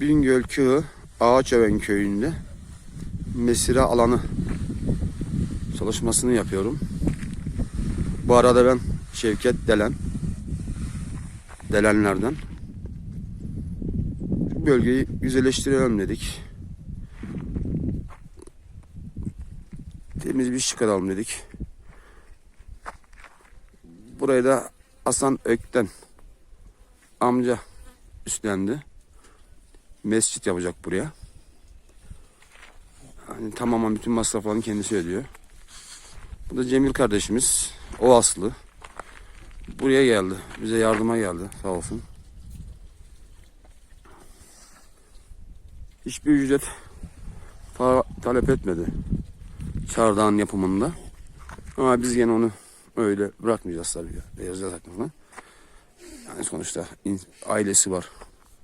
Bingöl Kığı Ağaçöven köyünde mesire alanı çalışmasını yapıyorum. Bu arada ben Şevket Delen Delenlerden bölgeyi güzelleştirelim dedik. Temiz bir çıkaralım dedik. Burayı da Hasan Ökten amca üstlendi. Mescit yapacak buraya. Hani tamamen bütün masraflarını kendisi ödüyor. Bu da Cemil kardeşimiz. O aslı. Buraya geldi. Bize yardıma geldi. Sağ olsun. Hiçbir ücret talep etmedi. Çardağın yapımında. Ama biz gene onu öyle bırakmayacağız tabii. ya. Yazacağız aklımızdan. Yani sonuçta ailesi var.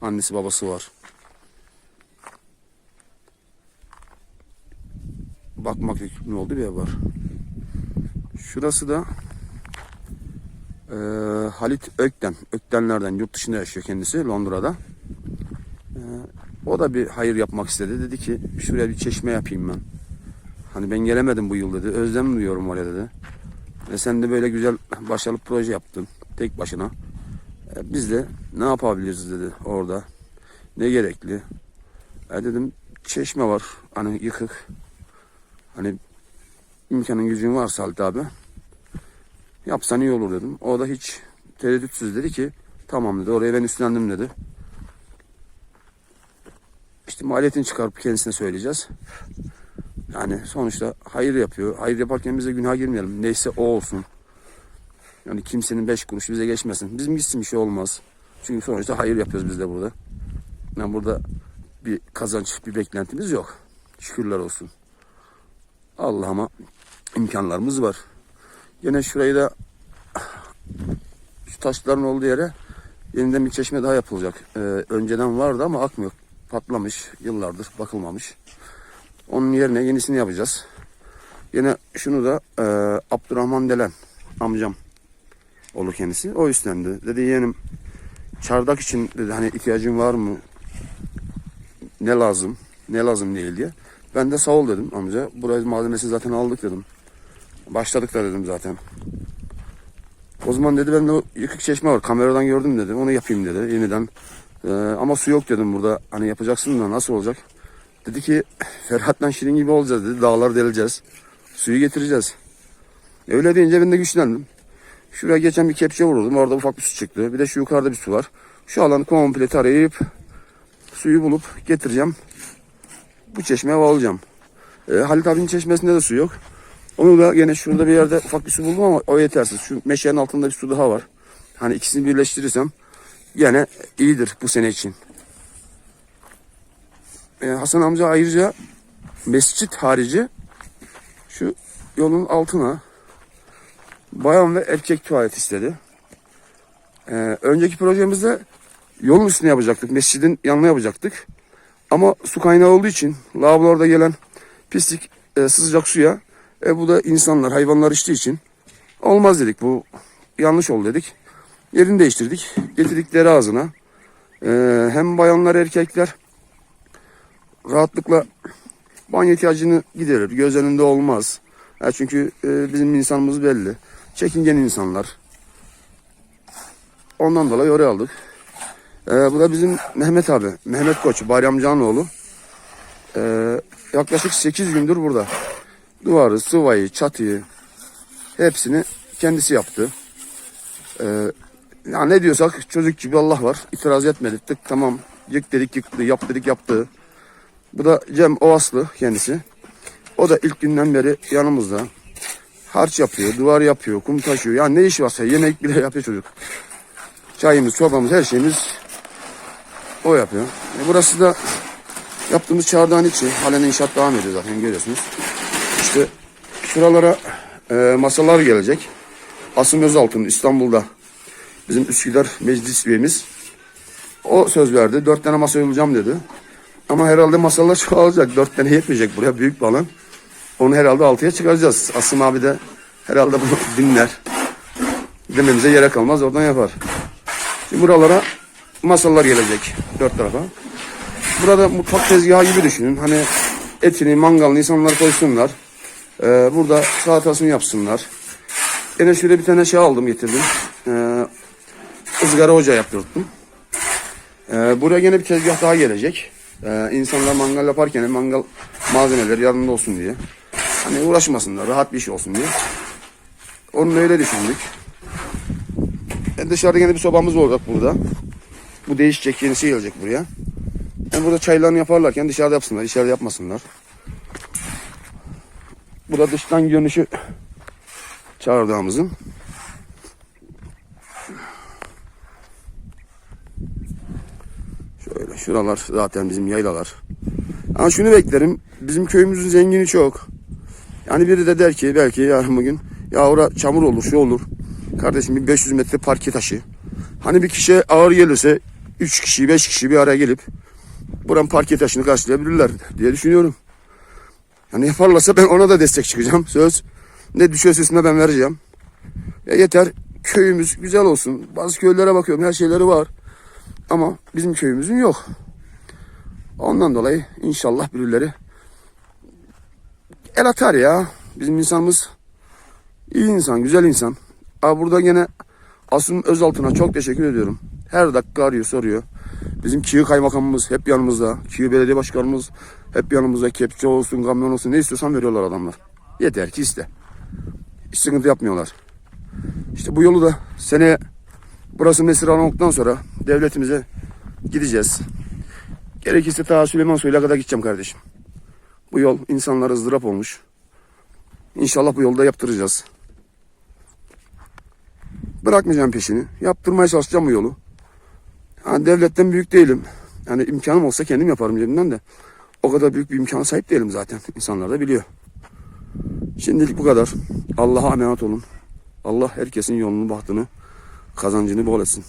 Annesi babası var. Bakmak yükümlü oldu bir ev var. Şurası da eee, Halit Ökten. Öktenlerden yurt dışında yaşıyor kendisi Londra'da. Eee, o da bir hayır yapmak istedi. Dedi ki şuraya bir çeşme yapayım ben. Hani ben gelemedim bu yıl dedi. Özlem duyuyorum oraya dedi. Ve sen de böyle güzel başarılı proje yaptın. Tek başına. E, biz de ne yapabiliriz dedi orada. Ne gerekli? E dedim çeşme var. Hani yıkık. Hani imkanın gücün varsa Halit abi. Yapsan iyi olur dedim. O da hiç tereddütsüz dedi ki tamam dedi. Oraya ben üstlendim dedi. İşte maliyetini çıkarıp kendisine söyleyeceğiz. Yani sonuçta hayır yapıyor. Hayır yaparken bize günah girmeyelim. Neyse o olsun. Yani kimsenin beş kuruşu bize geçmesin. Bizim gitsin bir şey olmaz. Çünkü sonuçta hayır yapıyoruz biz de burada. Yani burada bir kazanç, bir beklentimiz yok. Şükürler olsun. Allah'ıma imkanlarımız var. Yine şurayı da şu taşların olduğu yere yeniden bir çeşme daha yapılacak. Ee, önceden vardı ama akmıyor. Patlamış. Yıllardır bakılmamış. Onun yerine yenisini yapacağız. Yine şunu da e, Abdurrahman Delen amcam olur kendisi. O üstlendi. Dedi yeğenim çardak için dedi hani ihtiyacın var mı? Ne lazım? Ne lazım değil diye. Ben de sağ ol dedim amca. Burayı malzemesi zaten aldık dedim. Başladık da dedim zaten. O zaman dedi ben de yıkık çeşme var. Kameradan gördüm dedi. Onu yapayım dedi yeniden. Ee, ama su yok dedim burada. Hani yapacaksın da nasıl olacak? Dedi ki Ferhat'la Şirin gibi olacağız dedi. Dağlar deleceğiz. Suyu getireceğiz. Öyle deyince ben de güçlendim. Şuraya geçen bir kepçe vurdum. Orada ufak bir su çıktı. Bir de şu yukarıda bir su var. Şu alanı komple tarayıp suyu bulup getireceğim. Bu çeşmeye bağlayacağım. Ee, Halit abinin çeşmesinde de su yok. Onu da gene şurada bir yerde ufak bir su buldum ama o yetersiz. Şu meşenin altında bir su daha var. Hani ikisini birleştirirsem gene iyidir bu sene için. Ee, Hasan amca ayrıca mescit harici şu yolun altına bayan ve erkek tuvalet istedi. Ee, önceki projemizde yolun üstüne yapacaktık. Mescidin yanına yapacaktık. Ama su kaynağı olduğu için lavabolarda gelen pislik e, sızacak suya e, bu da insanlar hayvanlar içtiği için olmaz dedik. Bu yanlış oldu dedik. Yerini değiştirdik. Getirdik dere ağzına. E, hem bayanlar erkekler rahatlıkla banyo ihtiyacını giderir. Göz önünde olmaz. Ya çünkü e, bizim insanımız belli. Çekingen insanlar. Ondan dolayı oraya aldık. E, bu da bizim Mehmet abi. Mehmet Koç. Bayram Canoğlu. E, yaklaşık 8 gündür burada. Duvarı, sıvayı, çatıyı hepsini kendisi yaptı. E, ya ne diyorsak çocuk gibi Allah var. İtiraz etmedik. Tık, tamam yık dedik yıktı, yap dedik yaptı. Bu da Cem Ovaslı kendisi. O da ilk günden beri yanımızda. Harç yapıyor, duvar yapıyor, kum taşıyor. Yani ne işi varsa yemek bile yapıyor çocuk. Çayımız, çorbamız, her şeyimiz o yapıyor. E, burası da yaptığımız çardağın içi. Halen inşaat devam ediyor zaten görüyorsunuz. İşte şuralara e, masalar gelecek. Asım Özaltın İstanbul'da bizim Üsküdar meclis üyemiz. O söz verdi. Dört tane masa olacağım dedi. Ama herhalde masalar çoğalacak. Dört tane yetmeyecek buraya büyük bir alan. Onu herhalde altıya çıkaracağız. Asım abi de herhalde bunu dinler. Dememize yere kalmaz oradan yapar. Şimdi buralara masalar gelecek dört tarafa. Burada mutfak tezgahı gibi düşünün. Hani etini, mangalını insanlar koysunlar. Ee, burada salatasını yapsınlar. Yine şöyle bir tane şey aldım getirdim. Ee, ızgara ocağı yaptırdım. Ee, buraya gene bir tezgah daha gelecek. Ee, insanlar mangal yaparken mangal malzemeleri yanında olsun diye. Hani uğraşmasınlar, rahat bir şey olsun diye. Onu öyle düşündük. E dışarıda gene bir sobamız olacak burada. Bu değişecek, yenisi gelecek buraya. Yani burada çaylarını yaparlarken dışarıda yapsınlar, içeride yapmasınlar. Bu da dıştan görünüşü çardağımızın. Şöyle şuralar zaten bizim yaylalar. Ama şunu beklerim. Bizim köyümüzün zengini çok. Yani biri de der ki belki yarın bugün ya ora çamur olur şu olur. Kardeşim bir 500 metre parke taşı. Hani bir kişiye ağır gelirse 3 kişi 5 kişi bir araya gelip buranın parke taşını karşılayabilirler diye düşünüyorum. Yani yaparlarsa ben ona da destek çıkacağım. Söz. Ne düşerse üstüne ben vereceğim. Ya yeter köyümüz güzel olsun. Bazı köylere bakıyorum her şeyleri var. Ama bizim köyümüzün yok. Ondan dolayı inşallah birileri el atar ya. Bizim insanımız iyi insan, güzel insan. Aa, burada gene Asım Özaltı'na çok teşekkür ediyorum. Her dakika arıyor, soruyor. Bizim Kiyi kaymakamımız hep yanımızda. Kiyi belediye başkanımız hep yanımızda. Kepçe olsun, kamyon olsun ne istiyorsan veriyorlar adamlar. Yeter ki iste. Hiç sıkıntı yapmıyorlar. İşte bu yolu da seneye burası mesir olduktan sonra devletimize gideceğiz. Gerekirse ta Süleyman Soylu'ya kadar gideceğim kardeşim. Bu yol insanlara ızdırap olmuş. İnşallah bu yolda yaptıracağız. Bırakmayacağım peşini. Yaptırmaya çalışacağım bu yolu. Yani devletten büyük değilim. Yani imkanım olsa kendim yaparım cebimden de. O kadar büyük bir imkana sahip değilim zaten. İnsanlar da biliyor. Şimdilik bu kadar. Allah'a emanet olun. Allah herkesin yolunu, bahtını, kazancını bol etsin.